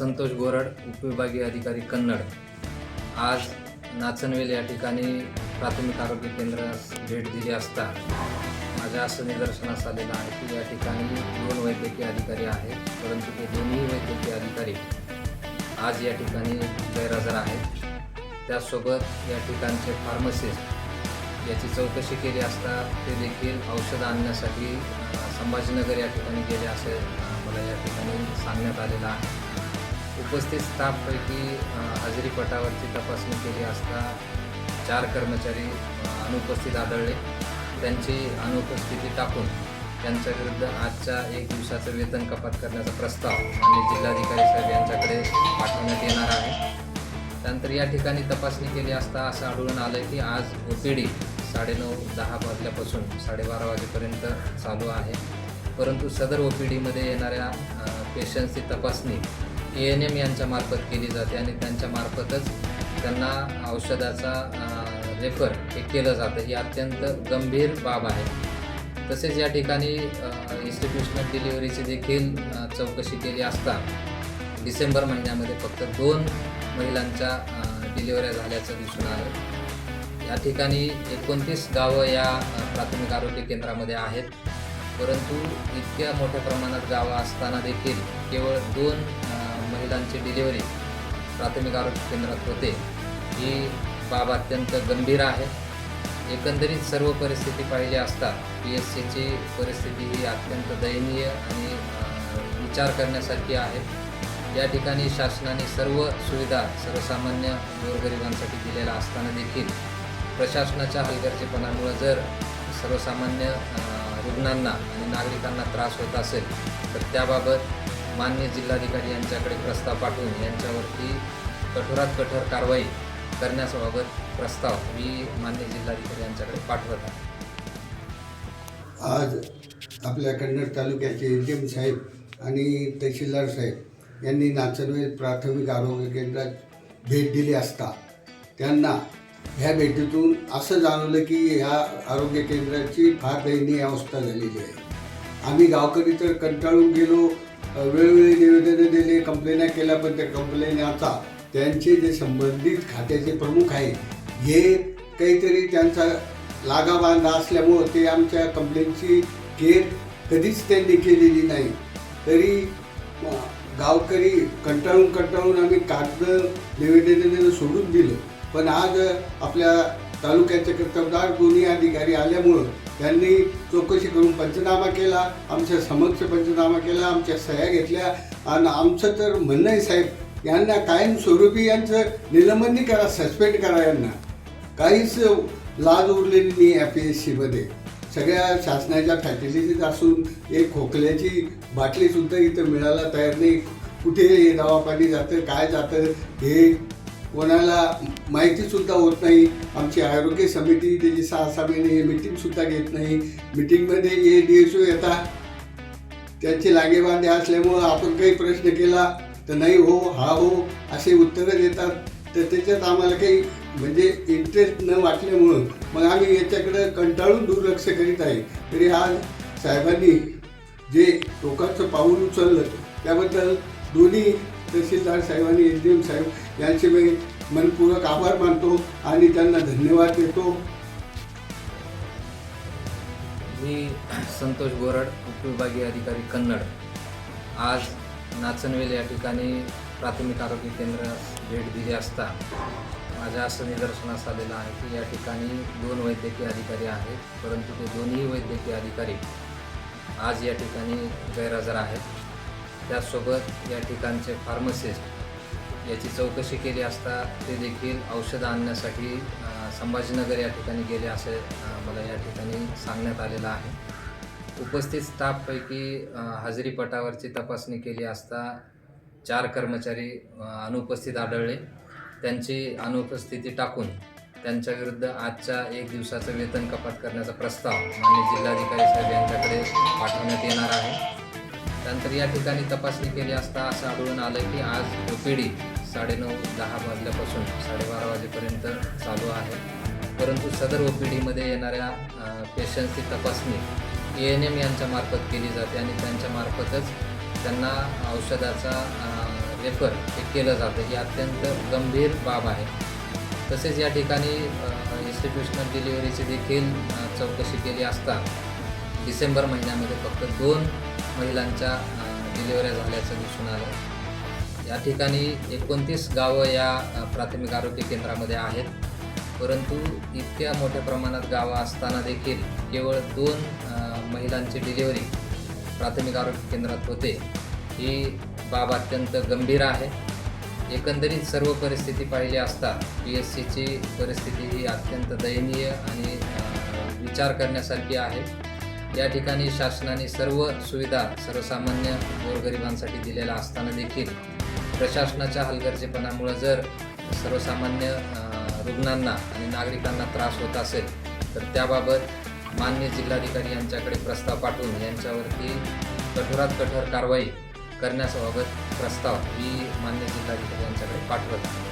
संतोष गोरड उपविभागीय अधिकारी कन्नड. आज नाचनवेल या ठिकाणी प्राथमिक आरोग्य केंद्रास भेट दिली असता माझ्या असं निदर्शनास आलेलं आहे की या ठिकाणी दोन वैद्यकीय अधिकारी आहेत परंतु ते दोन्ही वैद्यकीय अधिकारी आज या ठिकाणी गैरहजर आहेत. त्याचसोबत या ठिकाणचे फार्मसिस्ट याची चौकशी केली असता ते देखील औषधं आणण्यासाठी संभाजीनगर या ठिकाणी गेले असे मला या ठिकाणी सांगण्यात आलेलं आहे. उपस्थित स्टाफपैकी हजेरीपटावरची हजेरी पटावरची तपासणी केली असता चार कर्मचारी अनुपस्थित आढळले. त्यांची अनुपस्थिती टाकून त्यांच्याविरुद्ध आजच्या एक दिवसाचं वेतन कपात करण्याचा प्रस्ताव आणि जिल्हाधिकारी साहेब यांच्याकडे पाठवण्यात येणार आहे. त्यानंतर या ठिकाणी तपासणी केली असता असं आढळून आलं की आज ओ पी डी साडेनऊ दहा वाजल्यापासून साडेबारा वाजेपर्यंत चालू आहे. परंतु सदर ओ पी डीमध्ये येणाऱ्या पेशंटची तपासणी ए एन एम यांच्यामार्फत केली जाते आणि त्यांच्यामार्फतच त्यांना औषधाचा रेफर हे केलं जातं. ही अत्यंत गंभीर बाब आहे. तसेच या ठिकाणी इन्स्टिट्यूशनल डिलिव्हरीची देखील चौकशी केली असता डिसेंबर महिन्यामध्ये फक्त दोन महिलांच्या डिलिव्हऱ्या झाल्याचं दिसून आलं. या ठिकाणी एकोणतीस गावं या प्राथमिक आरोग्य केंद्रामध्ये आहेत. परंतु इतक्या मोठ्या प्रमाणात गावं असताना देखील केवळ दोन महिलांची डिलिव्हरी प्राथमिक आरोग्य केंद्रात होते. ही बाब अत्यंत गंभीर आहे. एकंदरीत सर्व परिस्थिती पाहिली असता पी एस सीची परिस्थिती ही अत्यंत दयनीय आणि विचार करण्यासारखी आहे. या ठिकाणी शासनाने सर्व सुविधा सर्वसामान्य गोरगरिबांसाठी दिलेल्या असताना देखील प्रशासनाच्या हलगर्जीपणामुळे जर सर्वसामान्य रुग्णांना आणि नागरिकांना त्रास होत असेल तर त्याबाबत मान्य जिल्हाधिकारी यांच्याकडे प्रस्ताव पाठवून यांच्यावरती कठोरात कठोर कारवाई करण्याबाबत प्रस्ताव मी मान्य जिल्हाधिकारी यांच्याकडे पाठवत आहे. आज आपल्या कन्नड तालुक्याचे एम साहेब आणि तहसीलदार साहेब यांनी नाचनवेल प्राथमिक आरोग्य केंद्रात भेट दिली असता त्यांना ह्या भेटीतून असं जाणवलं की ह्या आरोग्य केंद्राची फार दयनीय अवस्था झालेली आहे. आम्ही गावकरी तर कंटाळून गेलो वेळोवेळी निवेदनं दिले कंप्लेना केल्या पण त्या कंप्लेनाचा त्यांचे जे संबंधित खात्याचे प्रमुख आहे हे काहीतरी त्यांचा लागाबांधा असल्यामुळं ते आमच्या कंप्लेंटची केअर कधीच त्यांनी केलेली नाही. तरी गावकरी कंटाळून कंटाळून आम्ही कागद निवेदन सोडून दिलं. पण आज आपल्या तालुक्याचे कर्तबदार दोन्ही अधिकारी आल्यामुळं त्यांनी चौकशी करून पंचनामा केला आमच्या समक्ष पंचनामा केला आमच्या सह्या घेतल्या. आणि आमचं तर म्हणणं आहे साहेब यांना कायमस्वरूपी यांचं निलंबनी करा सस्पेंड करा यांना. काहीच लाज उरलेली नाही या पी एस सीमध्ये सगळ्या शासनाच्या फॅसिलिटीज असून एक खोकल्याची बाटलीसुद्धा इथं मिळायला तयार नाही. कुठे हे दवापाणी जातं काय जातं हे कोणाला माहितीसुद्धा होत नाही. आमची आरोग्य समिती त्याची सहा सहा महिने मिटिंगसुद्धा घेत नाही. मिटिंगमध्ये ये डी एस ओ येतात त्यांचे लागेबांधे असल्यामुळं आपण काही प्रश्न केला तर नाही हो हा हो असे उत्तरं देतात. तर त्याच्यात आम्हाला काही म्हणजे इंटरेस्ट न वाटल्यामुळं मग आम्ही याच्याकडं कंटाळून दुर्लक्ष करीत आहे. तरी आज साहेबांनी जे टोकाचं पाऊल उचललं त्याबद्दल दोन्ही तहसीलदार साहेबांनी एस डी एम साहेब यांचे मी मनपूर्वक आभार मानतो आणि त्यांना धन्यवाद देतो. मी संतोष गोरड उपविभागीय अधिकारी कन्नड. आज नाचनवेल या ठिकाणी प्राथमिक आरोग्य केंद्र भेट दिली असता माझ्या असं निदर्शनास आलेलं आहे की या ठिकाणी दोन वैद्यकीय अधिकारी आहेत परंतु ते दोन्ही वैद्यकीय अधिकारी आज या ठिकाणी गैरहजर आहेत. त्याचसोबत या ठिकाणचे फार्मसिस्ट याची चौकशी केली असता ते देखील औषधं आणण्यासाठी संभाजीनगर या ठिकाणी गेले असे मला या ठिकाणी सांगण्यात आलेलं आहे. उपस्थित स्टाफपैकी अ, हजेरी पटावरची तपासणी केली असता चार कर्मचारी अनुपस्थित आढळले. त्यांची अनुपस्थिती टाकून त्यांच्याविरुद्ध आजच्या एक दिवसाचं वेतन कपात करण्याचा प्रस्ताव माननीय जिल्हाधिकारी साहेब यांच्याकडे पाठवण्यात येणार आहे. त्यानंतर या ठिकाणी तपासणी केली असता असं आढळून आलं की आज ओ पी डी साडेनऊ दहा वाजल्यापासून साडेबारा वाजेपर्यंत चालू आहे. परंतु सदर ओ पी डीमध्ये येणाऱ्या पेशंटची तपासणी ए एन एम यांच्यामार्फत केली जाते आणि त्यांच्यामार्फतच त्यांना औषधाचा रेफर हे केलं जातं. ही अत्यंत गंभीर बाब आहे. तसेच या ठिकाणी इन्स्टिट्युशनल डिलिव्हरीची देखील चौकशी केली असता डिसेंबर महिन्यामध्ये फक्त दोन महिलांच्या डिलिव्हऱ्या झाल्याचं दिसून आलं. या ठिकाणी एकोणतीस गावं या प्राथमिक आरोग्य केंद्रामध्ये आहेत. परंतु इतक्या मोठ्या प्रमाणात गावं असताना देखील केवळ दोन महिलांची डिलिव्हरी प्राथमिक आरोग्य केंद्रात होते. ही बाब अत्यंत गंभीर आहे. एकंदरीत सर्व परिस्थिती पाहिली असता पी एस सीची परिस्थिती ही अत्यंत दयनीय आणि विचार करण्यासारखी आहे. या ठिकाणी शासनाने सर्व सुविधा सर्वसामान्य गोरगरिबांसाठी दिलेल्या असताना देखील प्रशासनाच्या हलगर्जेपणामुळं जर सर्वसामान्य रुग्णांना आणि नागरिकांना त्रास होत असेल तर त्याबाबत मान्य जिल्हाधिकारी यांच्याकडे प्रस्ताव पाठवून यांच्यावरती कठोरात कठोर कारवाई करण्याबाबत प्रस्ताव मी मान्य जिल्हाधिकारी यांच्याकडे पाठवत आहे.